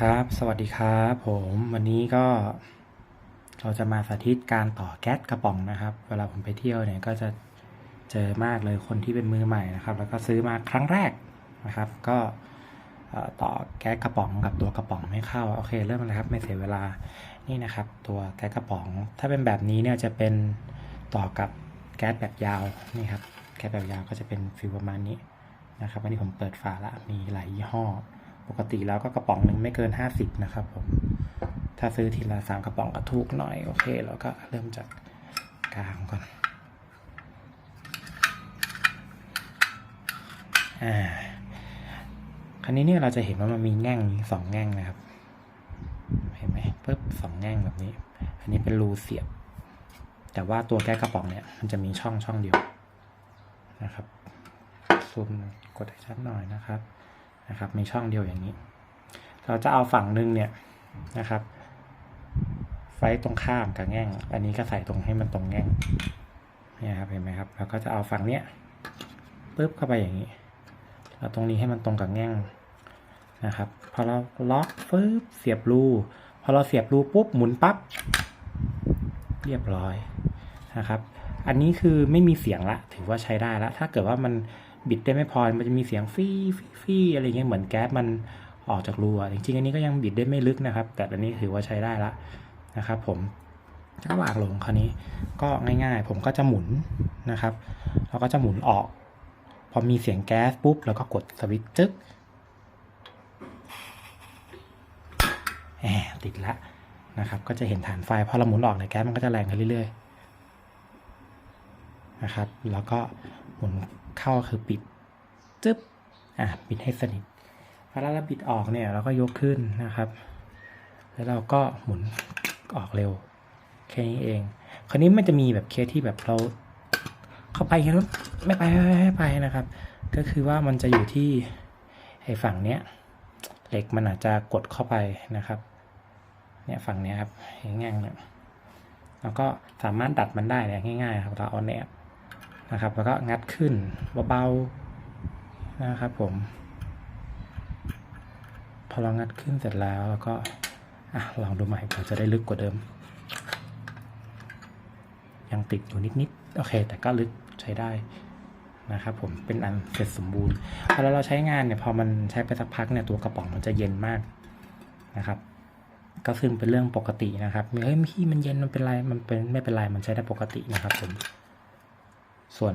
ครับ สวัสดีครับผมวันนี้ก็เราจะมาสาธิตการต่อแก๊สกระป๋องนะครับ เวลาผมไปเที่ยวเนี่ยก็จะเจอมากเลยคนที่เป็นมือใหม่นะครับ แล้วก็ซื้อมาครั้งแรกนะครับ ก็ต่อแก๊สกระป๋องกับตัวกระป๋องไม่เข้าโอเคเริ่มเลยครับไม่เสียเวลานี่นะครับ ตัวแก๊สกระป๋อง ถ้าเป็นแบบนี้เนี่ยจะเป็นต่อกับแก๊สแบบยาวนี่ครับแก๊สแบบยาวก็จะเป็นฟิลประมาณนี้นะครับอันนี้ผมเปิดฝาละมีหลายยี่ห้อ ปกติแล้วก็กระป๋องหนึ่งไม่เกิน 50 นะครับผม ถ้าซื้อทีละสามกระป๋องก็ถูกหน่อยโอเค แล้วก็เริ่มจากกลางก่อน อ่า คราวนี้เนี่ยเราจะเห็นว่ามันมีแง่งสองแง่งนะครับ เห็นไหมปึ๊บสองแง่งแบบนี้ อันนี้เป็นรูเสียบ แต่ว่าตัวแก้กระป๋องเนี่ยมันจะมีช่องช่องเดียวนะครับซูมกดให้ชัดหน่อยนะครับ นะครับมีช่องเดียวอย่างนี้ เราจะเอาฝั่งหนึ่งเนี่ยนะครับไฟตรงข้ามกับแง่ง อันนี้ก็ใส่ตรงให้มันตรงแง่งนี่ครับเห็นไหมครับเราก็จะเอาฝั่งเนี้ยปึ๊บเข้าไปอย่างนี้แล้วตรงนี้ให้มันตรงกับแง่งนะครับพอเราล็อกปึ๊บเสียบรูพอเราเสียบรูปุ๊บหมุนปั๊บเรียบร้อยนะครับ อันนี้คือไม่มีเสียงละ ถือว่าใช้ได้ละถ้าเกิดว่ามัน บิดได้ไม่พอ มันจะมีเสียงฟี่ฟี่ฟี่อะไรเงี้ย เหมือนแก๊สมันออกจากรูอะจริงๆ อันนี้ก็ยังบิดได้ไม่ลึกนะครับ แต่อันนี้ถือว่าใช้ได้ละนะครับ ผมก็วางลงคราวนี้ก็ง่ายๆ ผมก็จะหมุนนะครับเราก็จะหมุนออก พอมีเสียงแก๊สปุ๊บเราก็กดสวิตช์จึ๊กแหมติดละนะครับ ก็จะเห็นฐานไฟ พอเราหมุนออกเนี่ยแก๊สมันก็จะแรงขึ้นเรื่อยๆ นะครับ แล้วก็หมุนเข้าคือปิดจึ๊บอะปิดให้สนิทพอเราปิดออกเนี่ยเราก็ยกขึ้นนะครับ แล้วเราก็หมุนออกเร็วแค่นี้เอง คราวนี้มันจะมีแบบเคสที่แบบเราเข้าไปแล้วไม่ไปไม่ไปไม่ไปนะครับ ก็คือว่ามันจะอยู่ที่ไอ้ฝั่งเนี้ยเหล็กมันอาจจะกดเข้าไปนะครับ เนี่ยฝั่งเนี้ยครับง่งๆเนี่ยเราก็สามารถดัดมันได้เนี่ยง่ายๆครับเราเอาแหนบ นะครับ แล้วก็งัดขึ้นเบาๆนะครับผม พอเรางัดขึ้นเสร็จแล้วแล้วก็อะลองดูใหม่เผื่อจะได้ลึกกว่าเดิม ยังติดอยู่นิดๆโอเค แต่ก็ลึกใช้ได้นะครับผมเป็นอันเสร็จสมบูรณ์พอเราใช้งานเนี่ยพอมันใช้ไปสักพักเนี่ยตัวกระป๋องมันจะเย็นมากนะครับ ก็ซึ่งเป็นเรื่องปกตินะครับเฮ้ยพี่มันเย็นมันเป็นไรมันเป็นไม่เป็นไรมันใช้ได้ปกตินะครับผม ส่วน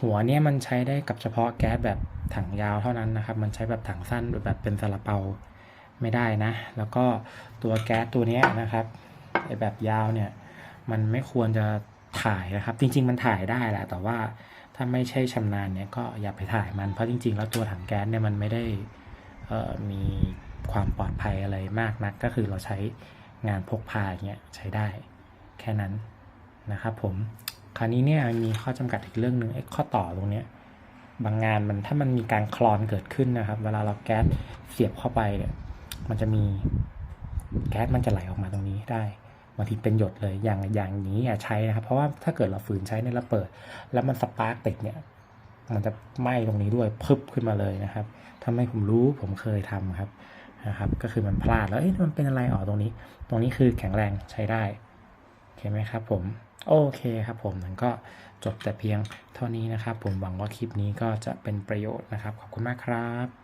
หัวเนี่ยมันใช้ได้กับเฉพาะแก๊สแบบถังยาวเท่านั้นนะครับ มันใช้แบบถังสั้นแบบเป็นซาลาเปาไม่ได้นะ แล้วก็ตัวแก๊สตัวนี้นะครับไอแบบยาวเนี่ยมันไม่ควรจะถ่ายนะครับ จริง ๆ มันถ่ายได้แหละแต่ว่าถ้าไม่ใช่ชำนาญเนี่ยก็อย่าไปถ่ายมันเพราะจริง ๆ แล้วตัวถังแก๊สเนี่ยมันไม่ได้มีความปลอดภัยอะไรมากนัก ก็คือเราใช้งานพกพาอย่างเงี้ยใช้ได้แค่นั้น นะครับผมคราวนี้เนี่ยมีข้อจำกัดอีกเรื่องหนึ่งไอ้ข้อต่อตรงเนี้ยบางงานมันถ้ามันมีการคลอนเกิดขึ้นนะครับ เวลาเราแก๊สเสียบเข้าไปเนี่ยมันจะมีแก๊สมันจะไหลออกมาตรงนี้ได้บางทีเป็นหยดเลยอย่างอย่างนี้อย่าใช้นะครับ เพราะว่าถ้าเกิดเราฝืนใช้เนี่ยเราเปิด แล้วมันสปาร์กติดเนี่ยมันจะไหม้ตรงนี้ด้วยพึบขึ้นมาเลยนะครับทำให้ผมรู้ผมเคยทำครับนะครับ ก็คือมันพลาดแล้วเอ๊ะมันเป็นอะไรออกตรงนี้ ตรงนี้คือแข็งแรงใช้ได้โอเคไหมครับผม โอเคครับผมมันก็จบแต่เพียงเท่านี้นะครับ ผมหวังว่าคลิปนี้ก็จะเป็นประโยชน์นะครับ ขอบคุณมากครับ